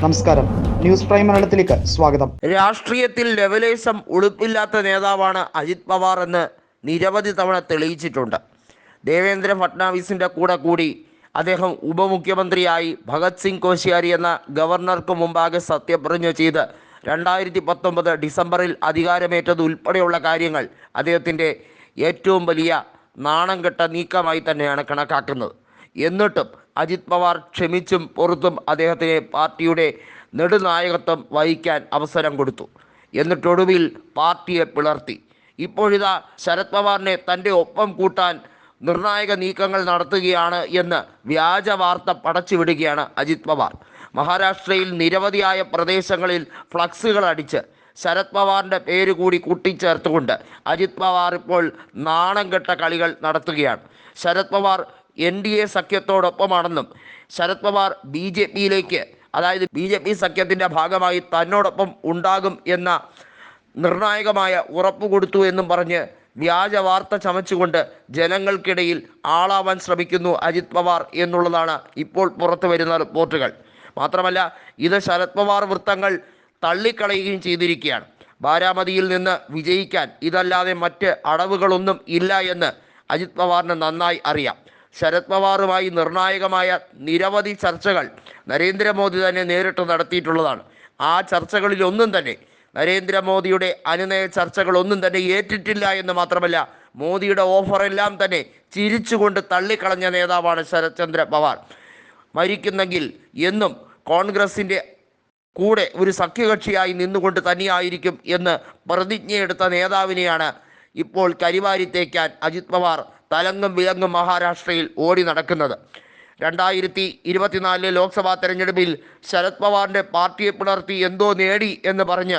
നമസ്കാരം. News prime മലയാളത്തിലേക്ക് സ്വാഗതം. രാഷ്ട്രീയത്തിൽ ലെവലേശം ഉളുപ്പില്ലാത്ത നേതാവാണ് അജിത് പവാർ എന്ന് നിരവധി തവണ തെളിയിച്ചിട്ടുണ്ട്. ദേവേന്ദ്ര ഫട്നാവിസിന്റെ കൂടെ കൂടി അദ്ദേഹം ഉപമുഖ്യമന്ത്രിയായി ഭഗത് സിംഗ് കോശിയാരി എന്ന ഗവർണർക്ക് മുമ്പാകെ സത്യപ്രതിജ്ഞ ചെയ്ത് രണ്ടായിരത്തി പത്തൊമ്പത് ഡിസംബറിൽ അധികാരമേറ്റത് ഉൾപ്പെടെയുള്ള കാര്യങ്ങൾ അദ്ദേഹത്തിന്റെ ഏറ്റവും വലിയ നാണം കെട്ട നീക്കമായി തന്നെയാണ് കണക്കാക്കുന്നത്. എന്നിട്ടും അജിത് പവാർ ക്ഷമിച്ചും പുറത്തും അദ്ദേഹത്തിന് പാർട്ടിയുടെ നെടുനായകത്വം വഹിക്കാൻ അവസരം കൊടുത്തു. എന്നിട്ടൊടുവിൽ പാർട്ടിയെ പിളർത്തി. ഇപ്പോഴിതാ ശരത് പവാറിനെ തന്റെ ഒപ്പം കൂട്ടാൻ നിർണായക നീക്കങ്ങൾ നടത്തുകയാണ് എന്ന് വ്യാജ വാർത്ത പടച്ചുവിടുകയാണ് അജിത് പവാർ. മഹാരാഷ്ട്രയിൽ നിരവധിയായ പ്രദേശങ്ങളിൽ ഫ്ലക്സുകൾ അടിച്ച് ശരത് പവാറിന്റെ പേര് കൂടി കൂട്ടിച്ചേർത്തുകൊണ്ട് അജിത് പവാർ ഇപ്പോൾ നാണം കെട്ട കളികൾ നടത്തുകയാണ്. Sharad Pawar N D A സഖ്യത്തോടൊപ്പമാണെന്നും Sharad Pawar B J പിയിലേക്ക് അതായത് ബി ജെ പി സഖ്യത്തിന്റെ ഭാഗമായി തന്നോടൊപ്പം ഉണ്ടാകും എന്ന നിർണായകമായ ഉറപ്പ് കൊടുത്തു എന്നും പറഞ്ഞ് വ്യാജ വാർത്ത ചമച്ചുകൊണ്ട് ജനങ്ങൾക്കിടയിൽ ആളാവാൻ ശ്രമിക്കുന്നു അജിത് പവാർ എന്നുള്ളതാണ് ഇപ്പോൾ പുറത്തു വരുന്ന റിപ്പോർട്ടുകൾ. മാത്രമല്ല ഇത് ശരത് പവാർ വൃത്തങ്ങൾ തള്ളിക്കളയുകയും ചെയ്തിരിക്കുകയാണ്. ബാരാമതിയിൽ നിന്ന് വിജയിക്കാൻ ഇതല്ലാതെ മറ്റ് അടവുകളൊന്നും ഇല്ല എന്ന് അജിത് പവാറിന് നന്നായി അറിയാം. ശരത് പവാറുമായി നിർണായകമായ നിരവധി ചർച്ചകൾ നരേന്ദ്രമോദി തന്നെ നേരിട്ട് നടത്തിയിട്ടുള്ളതാണ്. ആ ചർച്ചകളിലൊന്നും തന്നെ നരേന്ദ്രമോദിയുടെ അനുനയ ചർച്ചകളൊന്നും തന്നെ ഏറ്റിട്ടില്ല എന്ന് മാത്രമല്ല മോദിയുടെ ഓഫറെല്ലാം തന്നെ ചിരിച്ചുകൊണ്ട് തള്ളിക്കളഞ്ഞ നേതാവാണ് ശരത് ചന്ദ്ര പവാർ. മരിക്കുന്നെങ്കിൽ എന്നും കോൺഗ്രസിന്റെ കൂടെ ഒരു സഖ്യകക്ഷിയായി നിന്നുകൊണ്ട് തന്നെയായിരിക്കും എന്ന് പ്രതിജ്ഞയെടുത്ത നേതാവിനെയാണ് ഇപ്പോൾ കരിവാരി തേക്കാൻ അജിത് പവാർ തലങ്ങും വിലങ്ങും മഹാരാഷ്ട്രയിൽ ഓടി നടക്കുന്നത്. രണ്ടായിരത്തി ഇരുപത്തിനാലിലെ ലോക്സഭാ തെരഞ്ഞെടുപ്പിൽ ശരത് പവാറിന്റെ പാർട്ടിയെ പുണർത്തി എന്തോ നേടി എന്ന് പറഞ്ഞ്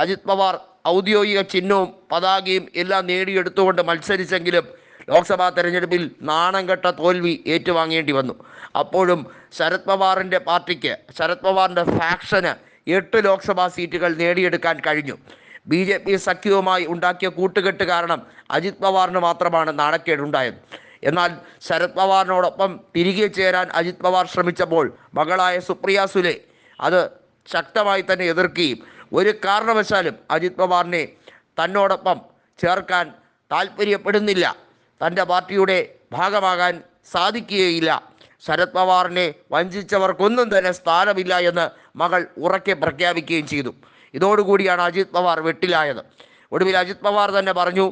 അജിത് പവാർ ഔദ്യോഗിക ചിഹ്നവും പതാകയും എല്ലാം നേടിയെടുത്തുകൊണ്ട് മത്സരിച്ചെങ്കിലും ലോക്സഭാ തെരഞ്ഞെടുപ്പിൽ നാണം കെട്ട തോൽവി ഏറ്റുവാങ്ങേണ്ടി വന്നു. അപ്പോഴും ശരത് പവാറിന്റെ പാർട്ടിക്ക് ശരത് പവാറിന്റെ ഫാക്ഷന് എട്ട് ലോക്സഭാ സീറ്റുകൾ നേടിയെടുക്കാൻ കഴിഞ്ഞു. ബി ജെ പി സഖ്യവുമായി ഉണ്ടാക്കിയ കൂട്ടുകെട്ട് കാരണം അജിത് പവാറിന് മാത്രമാണ് നാണക്കേടുണ്ടായത്. എന്നാൽ ശരത് പവാറിനോടൊപ്പം തിരികെ ചേരാൻ അജിത് പവാർ ശ്രമിച്ചപ്പോൾ മകളായ സുപ്രിയ സുലെ അത് ശക്തമായി തന്നെ എതിർക്കുകയും ഒരു കാരണവശാലും അജിത് പവാറിനെ തന്നോടൊപ്പം ചേർക്കാൻ താല്പര്യപ്പെടുന്നില്ല തന്റെ പാർട്ടിയുടെ ഭാഗമാകാൻ സാധിക്കുകയില്ല. ശരത് പവാറിനെ വഞ്ചിച്ചവർക്കൊന്നും തന്നെ സ്ഥാനമില്ല എന്ന് മകൾ ഉറക്കെ പ്രഖ്യാപിക്കുകയും ചെയ്തു. ഇതോടുകൂടിയാണ് അജിത് പവാർ വെട്ടിലായത്. ഒടുവിൽ അജിത് പവാർ തന്നെ പറഞ്ഞു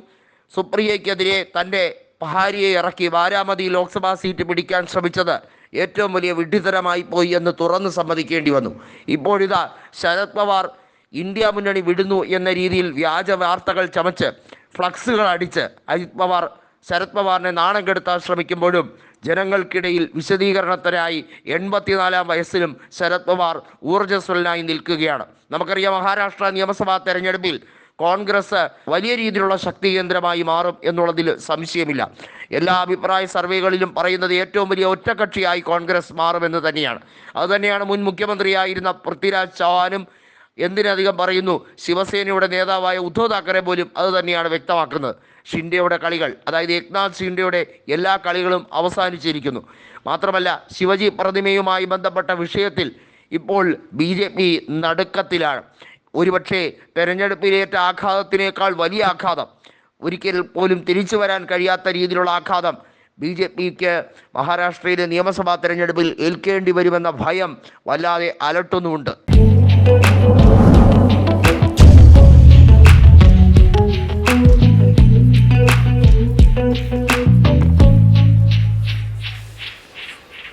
സുപ്രിയയ്ക്കെതിരെ തന്റെ പഹാരിയെ ഇറക്കി ബാരാമതി ലോക്സഭാ സീറ്റ് പിടിക്കാൻ ശ്രമിച്ചത് ഏറ്റവും വലിയ വിഡ്ഢിതരമായി പോയി എന്ന് തുറന്ന് സമ്മതിക്കേണ്ടി വന്നു. ഇപ്പോഴിതാ ശരത് പവാർ ഇന്ത്യ മുന്നണി വിടുന്നു എന്ന രീതിയിൽ വ്യാജ വാർത്തകൾ ചമച്ച് ഫ്ലക്സുകൾ അടിച്ച് അജിത് പവാർ ശരത് പവാറിനെ നാണം കെടുത്താൻ ശ്രമിക്കുമ്പോഴും ജനങ്ങൾക്കിടയിൽ വിശദീകരണത്തിനായി എൺപത്തിനാലാം വയസ്സിലും ശരത് പവാർ ഊർജസ്വലനായി നിൽക്കുകയാണ്. നമുക്കറിയാം മഹാരാഷ്ട്ര നിയമസഭാ തെരഞ്ഞെടുപ്പിൽ കോൺഗ്രസ് വലിയ രീതിയിലുള്ള ശക്തി കേന്ദ്രമായി മാറും എന്നുള്ളതിൽ സംശയമില്ല. എല്ലാ അഭിപ്രായ സർവേകളിലും പറയുന്നത് ഏറ്റവും വലിയ ഒറ്റക്കക്ഷിയായി കോൺഗ്രസ് മാറുമെന്ന് തന്നെയാണ്. അതുതന്നെയാണ് മുൻ മുഖ്യമന്ത്രിയായിരുന്ന പൃഥ്വിരാജ് ചൗഹാനും എന്തിനധികം പറയുന്നു? ശിവസേനയുടെ നേതാവായ ഉദ്ധവ് താക്കറെ പോലും അത് തന്നെയാണ് വ്യക്തമാക്കുന്നത്. ഷിൻഡെയുടെ കളികൾ അതായത് ഏക്നാഥ് ഷിൻഡെയുടെ എല്ലാ കളികളും അവസാനിച്ചിരിക്കുന്നു. മാത്രമല്ല ശിവജി പ്രതിമയുമായി ബന്ധപ്പെട്ട വിഷയത്തിൽ ഇപ്പോൾ ബി ജെ പി നടുക്കത്തിലാണ്. ഒരുപക്ഷെ തെരഞ്ഞെടുപ്പിലേറ്റ ആഘാതത്തിനേക്കാൾ വലിയ ആഘാതം ഒരിക്കൽ പോലും തിരിച്ചു വരാൻ കഴിയാത്ത രീതിയിലുള്ള ആഘാതം ബി ജെ പിക്ക് മഹാരാഷ്ട്രയിലെ നിയമസഭാ തെരഞ്ഞെടുപ്പിൽ ഏൽക്കേണ്ടി വരുമെന്ന ഭയം വല്ലാതെ അലട്ടുന്നുമുണ്ട്.